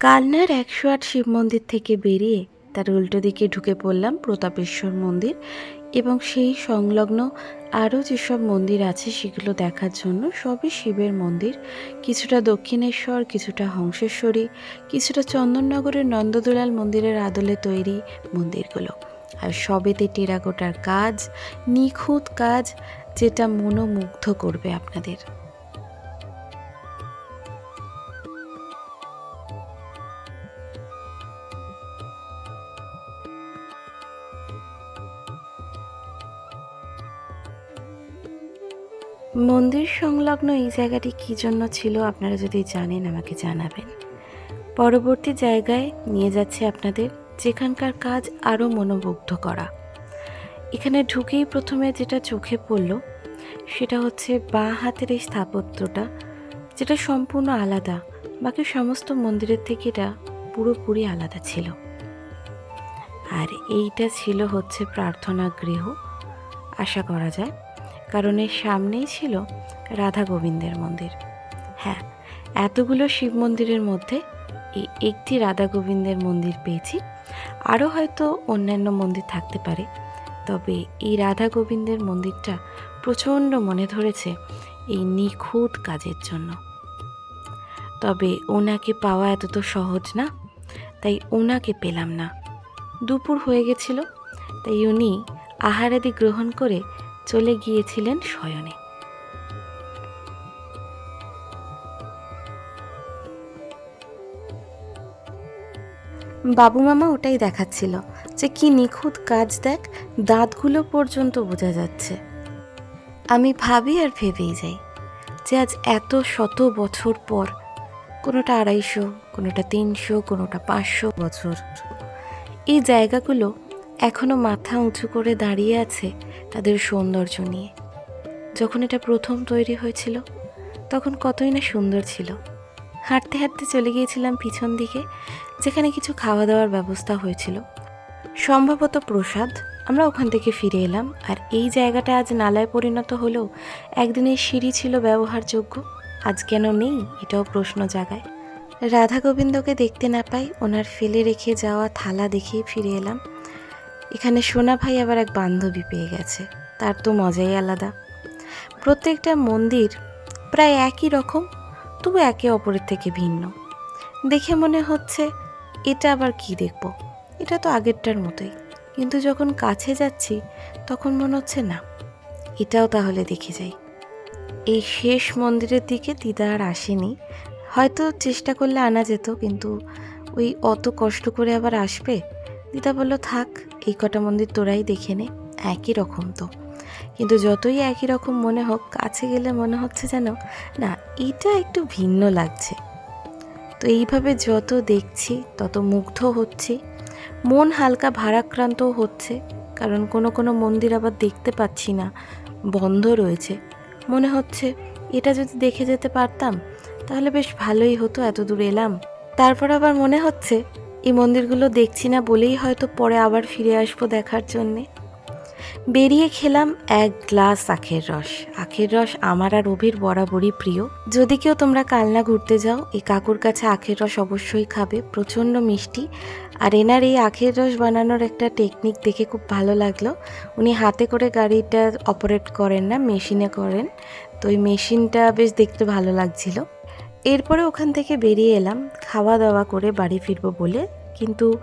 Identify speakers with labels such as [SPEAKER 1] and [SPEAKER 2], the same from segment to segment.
[SPEAKER 1] কালনার একশো আট শিব মন্দির থেকে বেরিয়ে তার উল্টো দিকে ঢুকে পড়লাম প্রতাপেশ্বর মন্দির এবং সেই সংলগ্ন আরও যেসব মন্দির আছে সেগুলো দেখার জন্য সবই শিবের মন্দির। কিছুটা দক্ষিণেশ্বর, কিছুটা হংসেশ্বরী, কিছুটা চন্দননগরের নন্দদুলাল মন্দিরের আদলে তৈরি মন্দিরগুলো। আর সবেতে টেরাকোটার কাজ, নিখুঁত কাজ, যেটা মনোমুগ্ধ করবে আপনাদের। মন্দির সংলগ্ন এই জায়গাটি কী জন্য ছিল আপনারা যদি জানেন আমাকে জানাবেন। পরবর্তী জায়গায় নিয়ে যাচ্ছে আপনাদের যেখানকার কাজ আরও মনোমুগ্ধ করা। এখানে ঢুকেই প্রথমে যেটা চোখে পড়ল, সেটা হচ্ছে বাঁ হাতের এই স্থাপত্যটা, যেটা সম্পূর্ণ আলাদা, বাকি সমস্ত মন্দিরের থেকে এটা পুরোপুরি আলাদা ছিল। আর এইটা ছিল হচ্ছে প্রার্থনা গৃহ আশা করা যায়। কারণ এর সামনেই ছিল রাধা গোবিন্দের মন্দির। হ্যাঁ এতগুলো শিব মন্দিরের মধ্যে এই একটি রাধা গোবিন্দের মন্দির পেয়েছি। আরও হয়তো অন্যান্য মন্দির থাকতে পারে। তবে এই রাধা গোবিন্দের মন্দিরটা প্রচণ্ড মনে ধরেছে এই নিখুঁত কাজের জন্য। তবে ওনাকে পাওয়া এত তো সহজ না, তাই ওনাকে পেলাম না। দুপুর হয়ে গেছিল, তাই উনি আহারাদি গ্রহণ করে চলে গিয়েছিলেন শয়নে। বাবু মামা ওটাই দেখাচ্ছিল যে কি নিখুঁত কাজ দেখ, দাঁতগুলো পর্যন্ত বোঝা যাচ্ছে। আমি ভাবি আর ভেবেই যাই যে আজ এত শত বছর পর কোনোটা আড়াইশো, কোনোটা তিনশো, কোনোটা পাঁচশো বছর। এই জায়গাগুলো এখনও মাথা উঁচু করে দাঁড়িয়ে আছে তাদের সৌন্দর্য নিয়ে। যখন এটা প্রথম তৈরি হয়েছিল, তখন কতই না সুন্দর ছিল। হাঁটতে হাঁটতে চলে গিয়েছিলাম পিছন দিকে, যেখানে কিছু খাওয়া দাওয়ার ব্যবস্থা হয়েছিল। সম্ভবত প্রসাদ, আমরা ওখান থেকে ফিরে এলাম, আর এই জায়গাটা আজ নালায় পরিণত হলেও একদিনের সিঁড়ি ছিল ব্যবহারযোগ্য। আজ কেন নেই, এটাও প্রশ্ন জাগায়। রাধা গোবিন্দকে দেখতে না পাই, ওনার ফেলে রেখে যাওয়া থালা দেখেই ফিরে এলাম। এখানে সোনা ভাই আবার এক বান্ধবী পেয়ে গেছে। তার তো মজাই আলাদা। প্রত্যেকটা মন্দির প্রায় একই রকম, তবু একে অপরের থেকে ভিন্ন। দেখে মনে হচ্ছে, এটা আবার কি দেখব? এটা তো আগেরটার মতোই। কিন্তু যখন কাছে যাচ্ছি, তখন মনে হচ্ছে, না, এটাও তাহলে দেখে যাই। এই শেষ মন্দিরের দিকে দিদা আর আসেনি। হয়তো চেষ্টা করলে আনা যেত, কিন্তু ওই অত কষ্ট করে আবার আসবে? দিদা বলল, থাক, এই কটা মন্দির তোরাই দেখে নে, একই রকম তো। কিন্তু যতই একই রকম মনে হোক, কাছে গেলে মনে হচ্ছে যেন, না, এটা একটু ভিন্ন লাগছে। তো এইভাবে যত দেখছি, তত মুগ্ধ হচ্ছি। মন হালকা ভারাক্রান্তও হচ্ছে, কারণ কোনো কোনো মন্দির আবার দেখতে পাচ্ছি না, বন্ধ রয়েছে। মনে হচ্ছে, এটা যদি দেখে যেতে পারতাম, তাহলে বেশ ভালোই হতো এত দূর এলাম। তারপর আবার মনে হচ্ছে এই মন্দিরগুলো দেখছি না বলেই হয়তো পরে আবার ফিরে আসব দেখার জন্যে। বেরিয়ে খেলাম এক গ্লাস আখের রস। আখের রস আমার আর অভির বরাবরই প্রিয়। যদি কেউ তোমরা কালনা ঘুরতে যাও, এই কাকুর কাছে আখের রস অবশ্যই খাবে। প্রচণ্ড মিষ্টি। আর এনার এই আখের রস বানানোর একটা টেকনিক দেখে খুব ভালো লাগল। উনি হাতে করে গাড়িটা অপারেট করেন না মেশিনে করেন। তো ওই মেশিনটা বেশ দেখতে ভালো লাগছিল। এরপরে ওখান থেকে বেরিয়ে এলাম, খাওয়া দাওয়া করে বাড়ি ফিরবো বলে। কিন্তু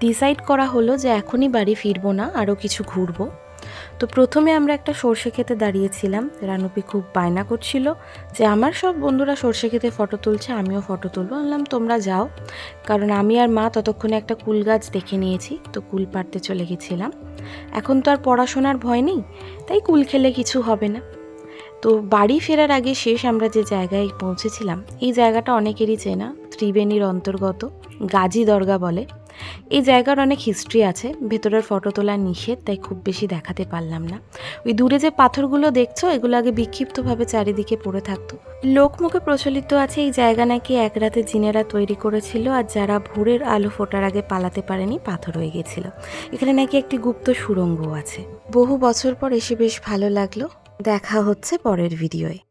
[SPEAKER 1] ডিসাইড করা হলো যে এখনই বাড়ি ফিরবো না আরও কিছু ঘুরবো। তো প্রথমে আমরা একটা সর্ষে খেতে দাঁড়িয়েছিলাম। রানুপি খুব বায়না করছিল যে, আমার সব বন্ধুরা সর্ষে খেতে ফটো তুলছে, আমিও ফটো তুলবো। বললাম, তোমরা যাও। কারণ আমি আর মা ততক্ষণে একটা কুল গাছ দেখে নিয়েছি, তো কুল পাড়তে চলে গেছিলাম। এখন তো আর পড়াশোনার ভয় নেই, তাই কুল খেলে কিছু হবে না। তো বাড়ি ফেরার আগে শেষ আমরা যে জায়গায় পৌঁছেছিলাম, এই জায়গাটা অনেকেরই চেনা, ত্রিবেণীর অন্তর্গত, গাজী দরগা বলে। এই জায়গার অনেক হিস্ট্রি আছে, ভেতরের ফটো তোলা নিষেধ, তাই খুব বেশি দেখাতে পারলাম না। ওই দূরে যে পাথরগুলো দেখছ, এগুলো আগে বিক্ষিপ্তভাবে চারিদিকে পড়ে থাকতো। লোকমুখে প্রচলিত আছে এই জায়গা নাকি এক রাতে জিনেরা তৈরি করেছিল, আর যারা ভোরের আলো ফোটার আগে পালাতে পারেনি, পাথর হয়ে গেছিল। এখানে নাকি একটি গুপ্ত সুড়ঙ্গ আছে। বহু বছর পর এসে বেশ ভালো লাগল। দেখা হচ্ছে পরের ভিডিওয়ে।